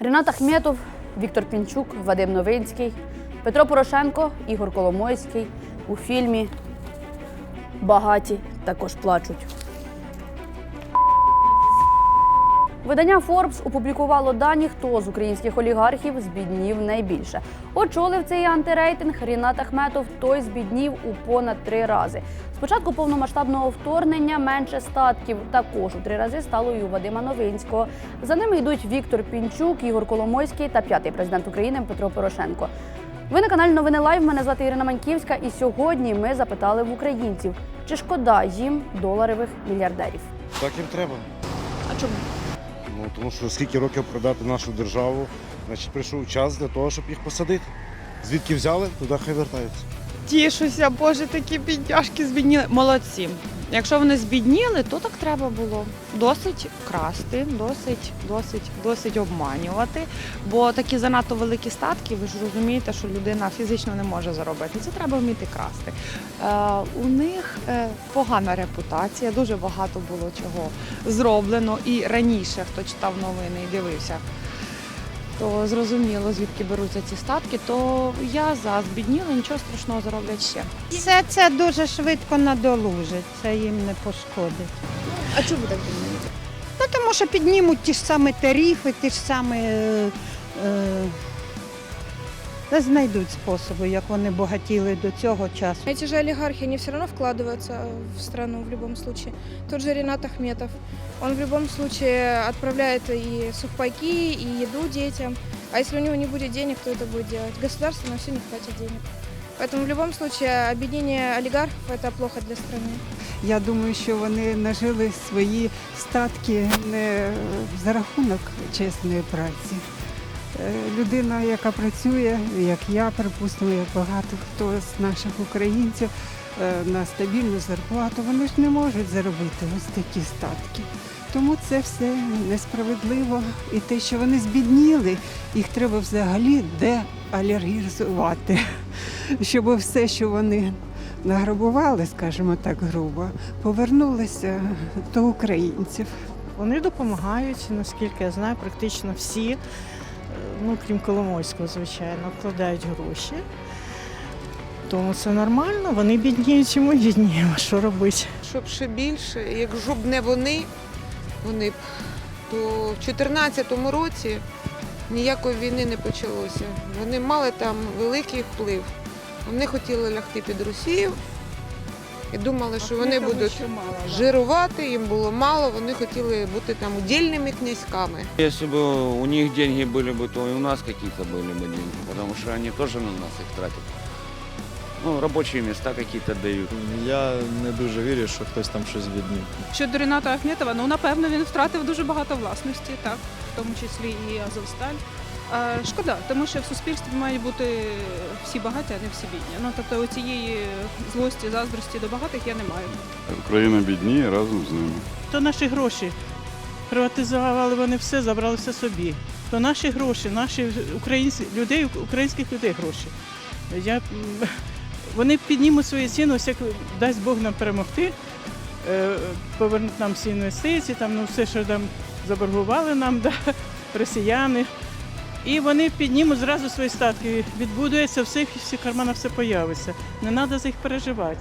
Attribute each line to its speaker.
Speaker 1: Ренат Ахметов, Віктор Пінчук, Вадим Новинський, Петро Порошенко, Ігор Коломойський у фільмі Багаті також плачуть. Видання Forbes опублікувало дані, хто з українських олігархів збіднів найбільше. Очолив цей антирейтинг Рінат Ахметов. Той збіднів у понад три рази. Спочатку повномасштабного вторгнення менше статків також у три рази стало і у Вадима Новинського. За ними йдуть Віктор Пінчук, Ігор Коломойський та п'ятий президент України Петро Порошенко. Ви на каналі Новини Лайв. Мене звати Ірина Маньківська, і сьогодні ми запитали в українців, чи шкода їм доларових мільярдерів.
Speaker 2: Так їм треба.
Speaker 1: А чому?
Speaker 2: Ну тому що скільки років продати нашу державу, значить прийшов час для того, щоб їх посадити. Звідки взяли, туди хай вертаються.
Speaker 3: Тішуся, боже, такі бідняшки збідніли. Молодці. Якщо вони збідніли, то так треба було. Досить красти, досить, досить, досить обманювати. Бо такі занадто великі статки, ви ж розумієте, що людина фізично не може заробити. Це треба вміти красти. Е, у них е, погана репутація, дуже багато було чого зроблено. І раніше, хто читав новини і дивився, то зрозуміло, звідки беруться ці статки, то я за збідніли, нічого страшного зароблять ще.
Speaker 4: Все це дуже швидко надолужить, це їм не пошкодить.
Speaker 1: А чому так думаєте?
Speaker 4: Ну, тому що піднімуть ті ж самі тарифи, ті ж самі. Е, е, та знайдуть способи, як вони багатіли до цього часу.
Speaker 5: Эти же олигархи, они все равно вкладываются в страну в любом случае. Тот же Ренат Ахметов, он в любом случае отправляет и сухпайки, и еду детям. А если у него не будет денег, кто это будет делать? Государству на все не хватит денег. Поэтому в любом случае объединение олигархов – это плохо для страны.
Speaker 6: Я думаю, що вони нажили свої статки не за рахунок чесної праці. Е, Людина, яка працює, як я, припустимо, як багато хто з наших українців е, на стабільну зарплату, вони ж не можуть заробити ось такі статки. Тому це все несправедливо. І те, що вони збідніли, їх треба взагалі деалергізувати, щоб все, що вони награбували, скажімо так грубо, повернулися до українців.
Speaker 7: Вони допомагають, наскільки я знаю, практично всі, ну крім Коломойського, звичайно, вкладають гроші. Тому це нормально, вони бідніють, і ми бідніємо. Що робити?
Speaker 8: щоб ще більше. Якщо б не вони, вони б, то в 2014 році ніякої війни не почалося. Вони мали там великий вплив. Вони хотіли лягти під Росію і думали, що вони будуть жирувати, їм було мало, вони хотіли бути там удільними князьками.
Speaker 9: Если бы у них деньги были бы, то и у нас какие-то были бы деньги, потому что они тоже на нас их тратят. Ну, рабочие места какие-то дают.
Speaker 10: Я не дуже вірю, що хтось там щось відмів.
Speaker 11: Щодо Ріната Ахметова, ну напевно він втратив дуже багато власності, так, в тому числі і Азовсталь. А, шкода, тому що в суспільстві мають бути всі багаті, а не всі бідні. Ну тобто цієї злості, заздрості до багатих я не маю.
Speaker 10: Україна бідніє разом з ними.
Speaker 7: То наші гроші. Приватизували вони все, забрали все собі. То наші гроші, наші українські людей, українських людей гроші. Я, вони піднімуть свої ціни, ось як дасть Бог нам перемогти, е, повернуть нам всі інвестиції, там, ну, все, що там заборгували нам, да, росіяни. І вони піднімуть зразу свої статки, відбудується все, всі кармана все появиться. Не треба за їх переживати.